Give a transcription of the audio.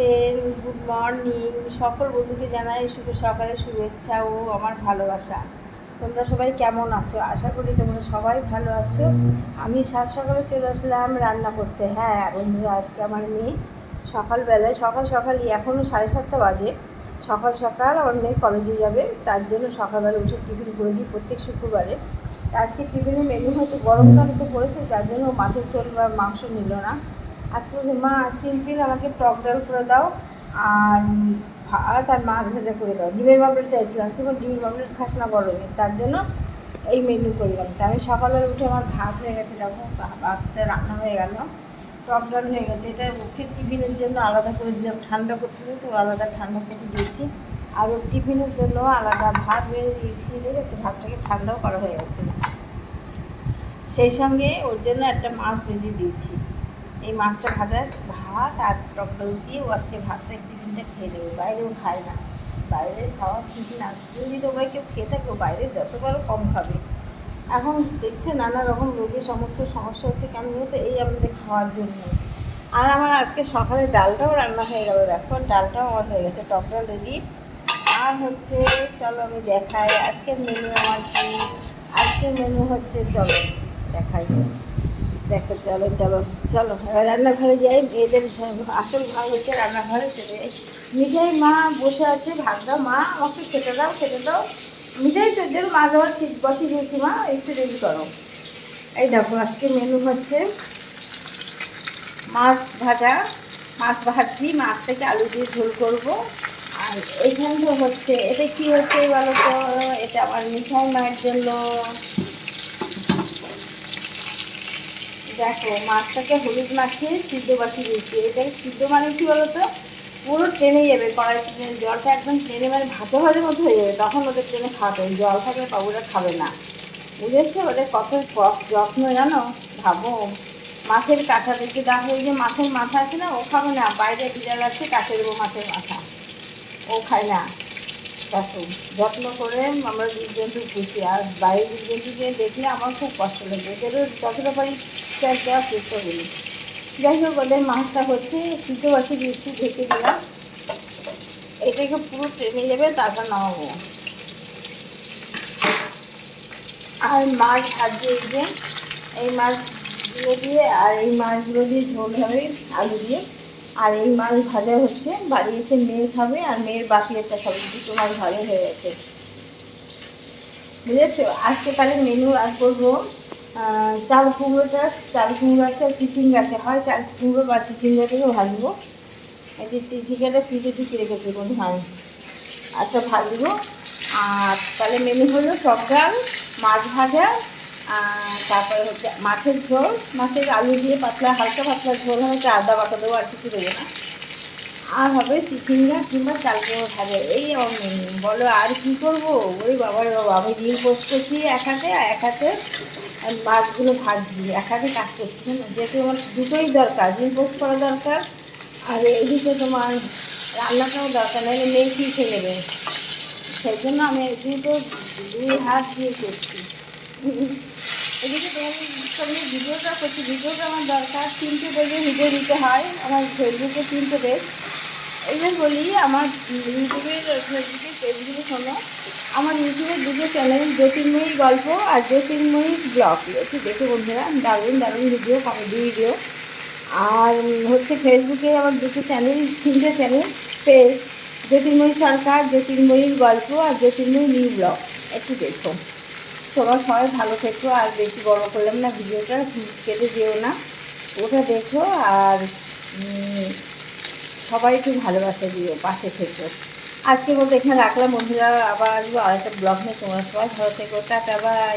Friend good morning সকল বন্ধুকে জানাই শুভ সকালের শুভেচ্ছা ও আমার ভালোবাসা। তোমরা সবাই কেমন আছো? আশা করি তোমরা সবাই ভালো আছো। আমি সাত সকালে চলে আসলাম রান্না করতে। হ্যাঁ বন্ধুরা, আজকে আমার মেয়ে সকালবেলায়, সকাল সকালই এখনও সাড়ে সাতটা বাজে। সকাল সকাল আমার মেয়ে কলেজে যাবে, তার জন্য সকালবেলা উঠে টিফিন করে দিই প্রত্যেক শুক্রবারে। আজকে টিফিনের মেনু হচ্ছে গরমকাল তো পড়েছে যার জন্য মাছের ঝোল বা মাংস নিল না। আজকে বলছে, মা, সিম্পল আমাকে টক ডাল করে দাও আর ভাত আর মাছ ভাজা করে দাও। ডিমের মামলেট চাইছিলাম। তখন ডিমের মামলেট খাস না গরমে তার জন্য এই মেনু করলাম তা আমি সকালে উঠে আমার ভাত হয়ে গেছে, দেখো ভাতটা রান্না হয়ে গেল। টক ডাল হয়ে গেছে। এটা ওকে টিফিনের জন্য আলাদা করে দিলাম। ঠান্ডা করতে তো আলাদা ঠান্ডা করতে দিয়েছি। আর ওর টিফিনের জন্য আলাদা ভাত বেড়ে দিয়েছি, ঠিক আছে? ভাতটাকে ঠান্ডাও করা হয়ে গেছে। সেই সঙ্গে ওর জন্য একটা মাছ ভেজে দিয়েছি। এই মাছটা ভাজার ভাত আর টক দিয়ে ও আজকে ভাতটা একটু টিফিনটা খেয়ে দেবে বাইরেও খায় না। বাইরে খাওয়া ঠিক না যদি তোমরা কেউ খেয়ে থাকো বাইরে যত পারো কম খাবে। এখন দেখছে নানা রকম রোগের সমস্ত সমস্যা হচ্ছে কেমন বলতো এই আমাদের খাওয়ার জন্য। আর আমার আজকে সকালে ডালটাও রান্না হয়ে গেল। দেখো, ডালটাও আমার হয়ে গেছে। টক ডাল রেডি আর হচ্ছে, চলো আমি দেখাই। আজকের মেনু আমার কি? আজকের মেনু হচ্ছে চলো দেখাই। দেখো, চলো চলো চলো। এবার রান্নাঘরে যাই, মেয়েদের আসল ভাগ হচ্ছে রান্নাঘরে চলে যাই। মা বসে আছে ভাত দাও। মা, আমাকে খেতে দাও খেতে দাও। মিঠাই তোদের মা দেওয়ার শীত বসে দিয়েছি, মা, একটু রেডি করো। এই দেখো, আজকে মেনু হচ্ছে মাছ ভাজা, মাছ ভাজছি মাছ থেকে আলু দিয়ে ঝোল করব। আর এইখানটা হচ্ছে, এটা কি হচ্ছে বলো তো? এটা আমার মিঠাই মায়ের জন্য। দেখো, মাছটাকে হলুদ মাখিয়ে সিদ্ধ বাছিয়ে দিয়েছি। এটা সিদ্ধ মানে কি বলতো? পুরো টেনে যাবে কড়াই জলটা একদম টেনে মানে ভাজা ভাজের মতো হয়ে যাবে, তখন ওদের টেনে খাবে। জল থাকলে বাবুরা খাবে না। বুঝেছ? ওদের কত যত্ন জানো? ভাবো। মাছের কাঁচা দেখে দেখো ওই যে মাছের মাথা আছে না, ও খাবে না। বাইরে বিড়াল আছে কাছে দেবো মাছের মাথা। ও খায় না। দেখো, যত্ন করে আমরা জীবজন্তু পুষি। আর বাইরের জীবজন্তুকে দেখলে আমার খুব কষ্ট লাগে। যতটা পারি স্যার দেওয়ার চেষ্টা করি যাই হোক, ওদের মাছটা হচ্ছে সিদ্ধ বাসি দিয়েছি ঢেকে দিলাম। এটাকে পুরো টেনে যাবে তারপর নামাবো। আর মাছ এই যে, এই মাছগুলো দিয়ে, আর এই মাছগুলো দিয়ে ঝোল হবে আলু দিয়ে। আর এই মাছ ভাজা হচ্ছে, বাড়ি এসে মেয়ে খাবে, আর মেয়ের বাকি একটা খাবে, দুটো মাছ ভাজা হয়ে গেছে। বুঝেছ? আজকে তাহলে মেনু আর করব চাল কুমড়োটা, চাল কুমড়ো আছে আর চিচিঙ্গা আছে হয়, চাল কুমড়ো বা চিচিঙ্গাটাকে ভাজবো। এই যে চিচিঙ্গাটা ফ্রিজে ঢুকে রেখেছি বন্ধু হয় আচ্ছা ভাজবো। আর তাহলে মেনু হলো সব ডাল, মাছ ভাজা তারপরে হচ্ছে মাছের ঝোল। মাছের আলু দিয়ে পাতলা, হালকা পাতলা ঝোল হবে আদা বাটা দেবো আর কিছু দেবো না। আর হবে চিচিঙ্গা কিংবা চাল কুমড়ো ভাজা, এই বলো, আর কি করব? ওই বাবার বাবা, আমি ডিম পোস্ট করছি এক হাতে আর এক হাতে আর মাছগুলো ভাজছি এক হাতে কাজ করছি যেহেতু আমার দুটোই দরকার, ডিম পোস্ট করা দরকার, আর এদিকে তোমার রান্নাটাও দরকার, নাহলে মেয়ে কী খেয়ে নেবে। সেই জন্য আমি দুটো দুই হাত দিয়ে করছি। এদিকে তোমাদের সঙ্গে ভিডিওটা করছি, ভিডিওটা আমার দরকার, তিনটে পেজে ভিডিও দিতে হয়, আমার ফেসবুকে তিনটে পেজ এই যে বলি, আমার ইউটিউবের পেজগুলো শোনো? আমার ইউটিউবের দুটো চ্যানেল জ্যোতির্ময়ী গল্প আর জ্যোতির্ময়ী ব্লগ একটু দেখে বন্ধুরা, দারুণ দারুণ ভিডিও কমেডি ভিডিও আর হচ্ছে ফেসবুকে আমার দুটো চ্যানেল তিনটে চ্যানেল পেজ জ্যোতির্ময়ী সরকার জ্যোতির্ময়ীর গল্প আর জ্যোতির্ময়ী নিউ ব্লগ একটু দেখো। তোমরা সবাই ভালো থেকো, আর বেশি বড় করলাম না, ভিডিওটা কেটে যেও না। ওটা দেখো আর উম, সবাই খুব ভালোবাসা দিও পাশে থেকো। আজকে বলতে এখানে রাখলাম বন্ধুরা আবার আসব আর একটা ব্লগ নিয়ে তোমরা সবাই ভালো থেকো। Tata bye